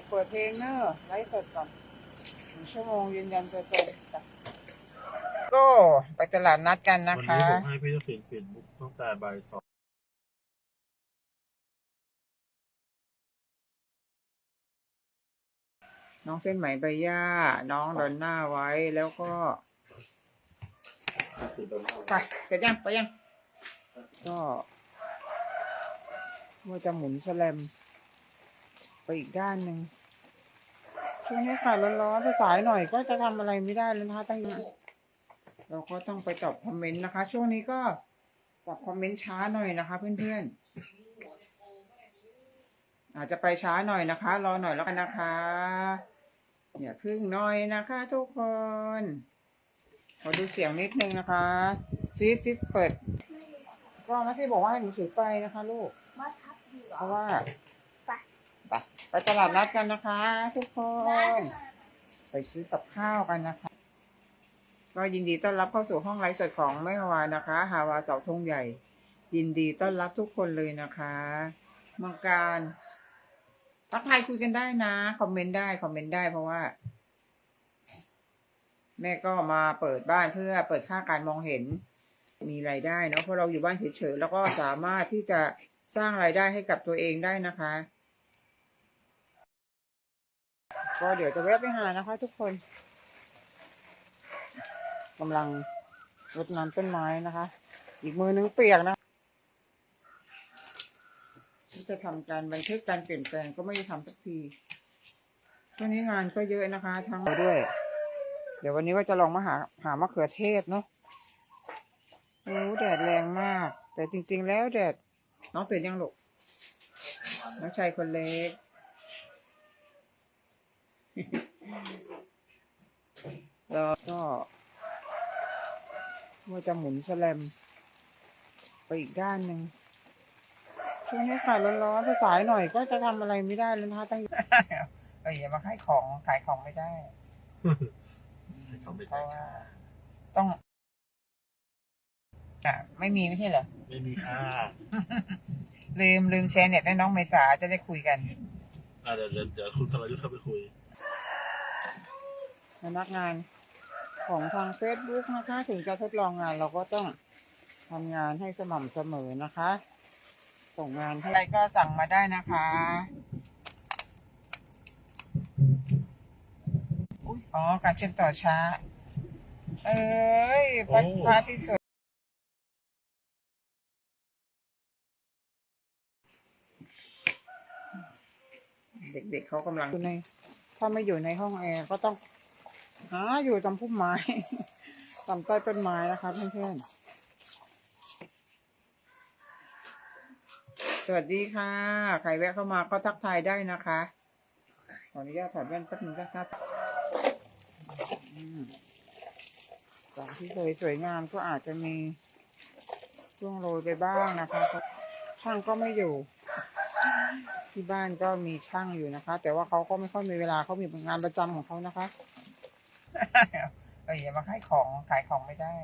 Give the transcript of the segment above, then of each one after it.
จะเปิดเพลงเนอะไลฟ์สดก่อนหนึ่งชั่วโมงยืนยันตัวตนจ้ะก็ไปตลาดนัดกันนะวันคะ นี้ผมให้พี่ทักษิณเปลี่ยนมุกตั้งแต่บ่ายสองน้องเส้นไหมใบหญ้า น้องดอนหน้าไว้แล้วก็ ตื่นตอนไปเสร็จยังไปยัง ก็ว่าจะหมุนสแลม ไปอีกด้านหนึ่งช่วงนี้ค่ะร้อนๆถ้าสายหน่อยก็จะทำอะไรไม่ได้แล้วนะคะตั้งเราก็ต้องไปตอบคอมเมนต์นะคะ ช่วงนี้ก็ตอบคอมเมนต์ช้าหน่อยนะคะ เพื่อนๆ อาจจะไปช้าหน่อยนะคะ รอหน่อยแล้วกันนะคะอย่าพึ่งหน่อยนะคะ ทุกคนขอดูเสียงนิดนึงนะคะซีดซีดเปิดก็มาซีบอกว่าให้หนูถือไปนะคะ ลูกมาทับดีเหรเพอราะว่า ไปไปไปตลาดนัดกันนะคะ ทุกคนไปซื้อกับข้าวกันนะคะ ก็ยินดีต้อนรับเข้าสู่ห้องไลฟ์สดของแม่ฮาวานะคะ ฮาวาเสาธงใหญ่ ยินดีต้อนรับทุกคนเลยนะคะมังการทักทายคุยกันได้นะคอมเมนต์ได้คอมเมนต์ได้เพราะว่า แม่ก็มาเปิดบ้านเพื่อเปิดค่าการมองเห็น มีรายได้เนาะเพราะเราอยู่บ้านเฉยๆแล้วก็สามารถที่จะสร้างรายได้ให้กับตัวเองได้นะคะ ก็เดี๋ยวจะแวะไปหานะคะ ทุกคนกำลังรดน้ำต้นไม้นะคะ อีกมือนึงเปียกนะที่จะทำการบันทึกการเปลี่ยนแปลงก็ไม่ได้ทำสักทีช่วงนี้งานก็เยอะนะคะ ทั้งด้วย เดี๋ยววันนี้ว่าจะลองมาหาหามะเขือเทศเนาะโอ้แดดแรงมาก แต่จริง ๆ แล้วแดดน้องตื่นยังลูกน้องชายคนเล็ก แล้วก็ว่าจะหมุนสแลม ไปอีกด้านหนึ่งช่วงนี้ค่ะร้อนๆถ้าสายหน่อยก็จะทำอะไรไม่ได้แล้วนะคะตั้งเอ้ยอย่ามาขายของขายของไม่ได้ให้เขาไม่เพได้ราะว่าต้องอะไม่มีไม่ใช่เหรอ ไม่มีค่าลืมลืมแชร์เน็ตให้น้องเมษาจะได้คุยกัน อะเดี๋ยวเดี๋ยวเดี๋ยวคุณสรายุทธ์เข้าไปคุย พนักงานของทาง Facebook นะคะ ถึงจะทดลองงานเราก็ต้องทำงานให้สม่ำเสมอนะคะ ส่งงานให้ใครก็สั่งมาได้นะคะอุ๊ยอ๋อ การเชื่อมต่อช้า เอ้ยพัดโอ้พาที่สุดเด็กๆเขากำลังอยู่ใน ถ้าไม่อยู่ในห้องแอร์ก็ต้อง หาอยู่ตามพุ่มไม้ตามใต้ต้นไม้นะคะเพื่อนๆ สวัสดีค่ะ ใครแวะเข้ามาก็ทักทายได้นะคะ ขออนุญาตถอดแว่นแป๊บนึงนะครับอืมจากที่เคยสวยงามก็อาจจะมีช่วงโรยไปบ้างนะคะเพราะช่างก็ไม่อยู่ ที่บ้านก็มีช่างอยู่นะคะ แต่ว่าเขาก็ไม่ค่อยมีเวลาเขามีงานประจำของเขานะคะ เอ้ยอย่ามาขายของขายของไม่ได้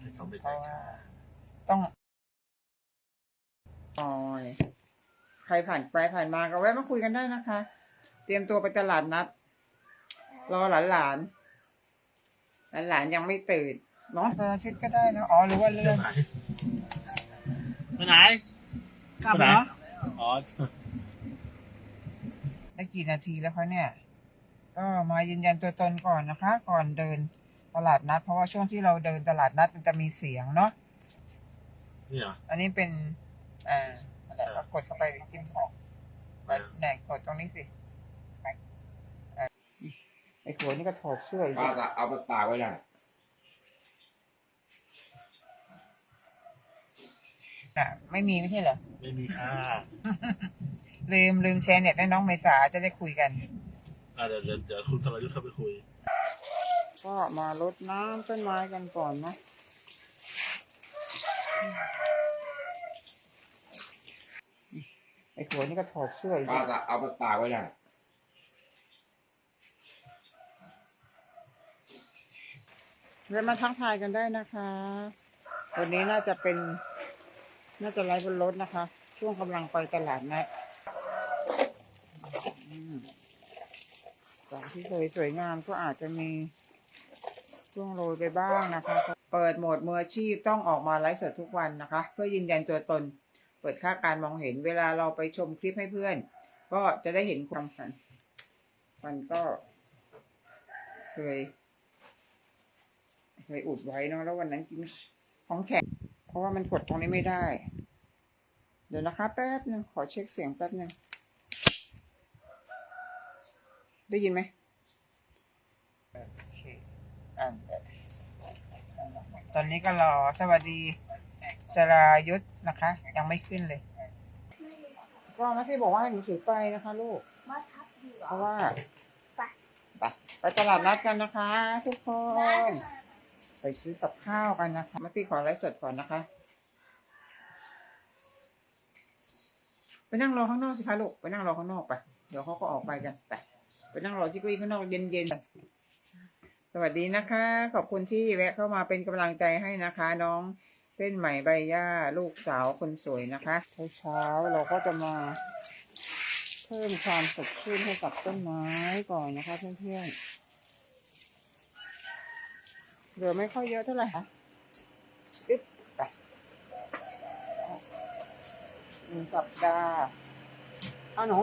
ให้เขาไม่เพได้ราะว่าค่าต้องออยใครผ่านไปผ่านมาก็แวะมาคุยกันได้นะคะ เตรียมตัวไปตลาดนัด รอหลานหลานหลานหลานๆยังไม่ตื่นเน้องเธอชิดก็ได้นะอ๋อหรือว่าเลื่อนไปไหน กลับเนาะอ๋อ ได้กี่นาทีแล้วคะเนี่ย ก็มายืนยันตัวตนก่อนนะคะ ก่อนเดินตลาดนัด เพราะว่าช่วงที่เราเดินตลาดนัดมันจะมีเสียงเนาะนี่เหรอ อันนี้เป็นอ่าอะไรก็กดเข้าไปจิ้มออกไปอ่าไหนกดตรงนี้สิไปอะไอ้ขวดนี่ก็ถอดเสื้ออีกป้าจะเอาไปตากไว้น่ะอะไม่มีไม่ใช่เหรอ ไม่มีค่าลืมลืมแชร์เน็ตให้น้องเมษาจะได้คุยกัน อะเดี๋ยวเดี๋ยวเดี๋ยวคุณสรายุทธ์เข้าไปคุย ก็มารดน้ำต้นไม้กันก่อนนะไอ้ขวดนี่ก็ถอดเสื้ออีกป้าจะเอาไปตากไว้น่ะเรียนมาทักทายกันได้นะคะ วันนี้น่าจะเป็น น่าจะไลฟ์บนรถนะคะ ช่วงกำลังไปตลาดนะม จากที่เคยสวยงามก็อาจจะมีช่วงโรยไปบ้างนะคะ เปิดโหมดมืออาชีพต้องออกมาไลฟ์สดทุกวันนะคะ เพื่อยืนยันตัวตน เปิดค่าการมองเห็นเวลาเราไปชมคลิปให้เพื่อน ก็จะได้เห็นความฝันมันก็เคย เคยอุดไว้เนาะแล้ววันนั้นกินของแข็งเพราะว่ามันกดตรงนี้ไม่ได้ เดี๋ยวนะคะแป๊บนึงขอเช็คเสียงแป๊บนึง ได้ยินไหมโอเคอะตอนนี้ก็รอสวัสดีสรายุทธนะคะ ยังไม่ขึ้นเลย ก็มาซี่บอกว่าให้หนูถือไปนะคะลูกมาทับดีเหรอเพราะว่าไปไปไปตลาดนัดกันนะคะ ทุกคน ไปซื้อกับข้าวกันนะคะมาซี่ขอไลฟ์สดก่อนนะคะ ไปนั่งรอข้างนอกสิคะลูกไปนั่งรอข้างนอกไป เดี๋ยวเขาก็ออกไปกันไป ไปนั่งรอที่เกุ้ยข้างนอกเย็นๆ สวัสดีนะคะ ขอบคุณที่แวะเข้ามาเป็นกำลังใจให้นะคะ น้องเส้นใหม่ใบหญ้าลูกสาวคนสวยนะคะเช้าๆเราก็จะมาเพิ่มความสดชื่นให้กับต้นไม้ก่อนนะคะเพื่อนๆเหลือไม่ค่อยเยอะเท่าไหร่ค่ะอึ๊บไปหนึ่งสัปดาห์เอาหนู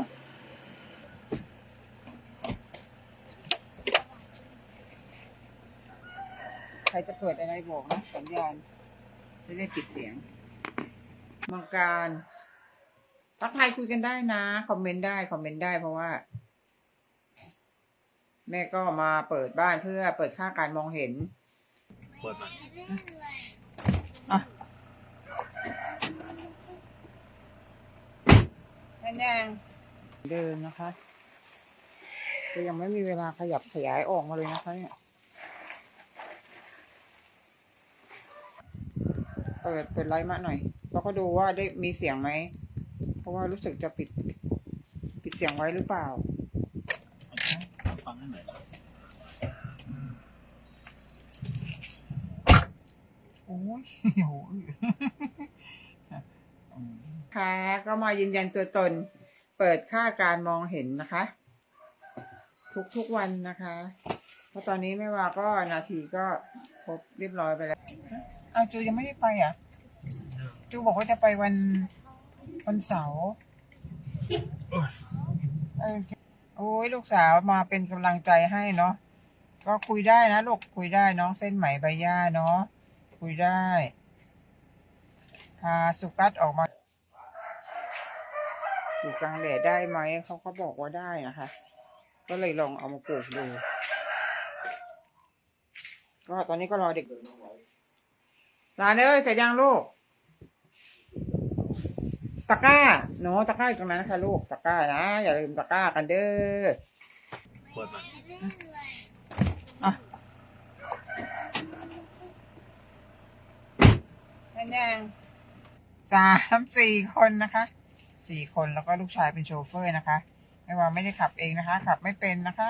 ใค รจะเปิดอะไรบอกนะสัญญาณจะได้ปิดเสียงมังการทักทายคุยกันได้นะ คอมเมนต์ได้คอมเมนต์ได้เพราะว่า แม่ก็มาเปิดบ้านเพื่อเปิดค่าการมองเห็นเปิดมาอะแม่ยังเดินนะคะก็ยังไม่มีเวลาขยับขยายออกมาเลยนะคะเนี่ย เปิดเปิดไลฟ์มาหน่อยแล้วก็ดูว่าได้มีเสียงไหม เพราะว่ารู้สึกจะปิด ปิดเสียงไว้หรือเปล่าฟังให้หน่อยนะโอ้ยโหค่ะก็มายืนยันตัวตน เปิดค่าการมองเห็นนะคะ ทุกทุกๆวันนะคะ เพราะตอนนี้ไม่ว่าก็นาทีก็ครบเรียบร้อยไปแล้วเอาจูยังไม่ได้ไปอะ จูบอกว่าจะไปวันวันเสาร์เออโอ้ยลูกสาวมาเป็นกำลังใจให้เนาะก็คุยได้นะลูกคุยได้น้องเส้นไหมใบหญ้าเนาะคุยได้พาสุกัสออกมา อยู่กลางแดดได้ไหมเขาก็บอกว่าได้นะคะ ก็เลยลองเอามาปลูกดู ก็ตอนนี้ก็รอเด็ก หลานเอ้ยเสร็จยังลูก ตะกร้าหนูตะกร้าอยู่ตรงนั้นนะคะลูกตะกร้านะอย่าลืมตะกร้ากันเด้อเปิดมาอะแม่นยังสามสี่คนนะคะสี่คนแล้วก็ลูกชายเป็นโชเฟอร์นะคะ ไม่ว่าไม่ได้ขับเองนะคะ ขับไม่เป็นนะคะ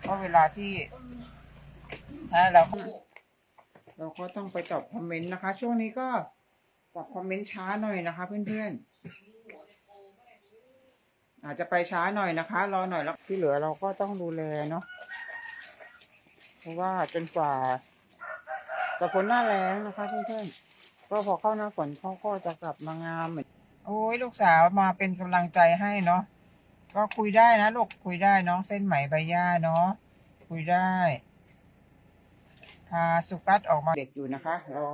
เพราะเวลาที่ถ้าเรา เราก็ต้องไปตอบคอมเมนต์นะคะ ช่วงนี้ก็ตอบคอมเมนต์ช้าหน่อยนะคะ เพื่อนๆ อาจจะไปช้าหน่อยนะคะ รอหน่อยแล้วที่เหลือเราก็ต้องดูแลเนาะเพราะว่าจนกว่าจะฝนหน้าแรงนะคะ เพื่อนๆก็พอเข้าหน้าฝนเขาก็จะกลับมางามเหมือนโอ้ยลูกสาวมาเป็นกำลังใจให้เนาะก็คุยได้นะลูกคุยได้น้องเส้นไหมใบหญ้าเนาะคุยได้ พาสุกัสออกมาเด็กอยู่นะคะ รอ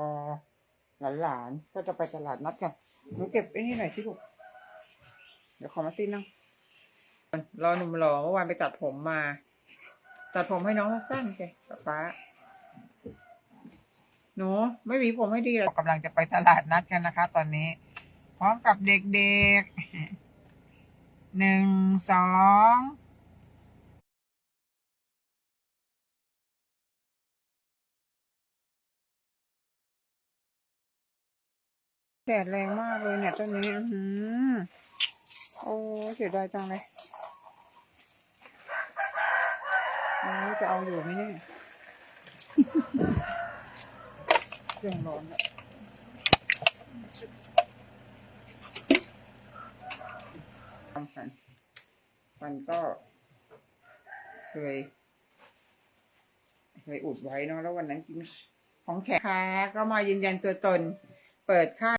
หลานๆก็จะไปตลาดนัดกันหนูเก็บไอ้นี่หน่อยสิลูกเดี๋ยวขอมาซินนะรอหนุ่มหล่อเมื่อวานไปตัดผมมา ตัดผมให้น้องสั้นใช่ป๊าป๊าหนูไม่มีผมให้ดีเลยกำลังจะไปตลาดนัดกันนะคะ ตอนนี้ พร้อมกับเด็กๆหนึ่งสอง แดดแรงมากเลยเนี่ยต้นนี้อือหือโอ้เสียดายจังเลยโอ้จะเอาอยู่ไหมเนี่ยเรื่องร้อนอะทำกันไปมันก็เคย เคยอุดไว้เนาะแล้ววันนั้นกินของแขกค่ะก็มายืนยันตัวตน เปิดค่า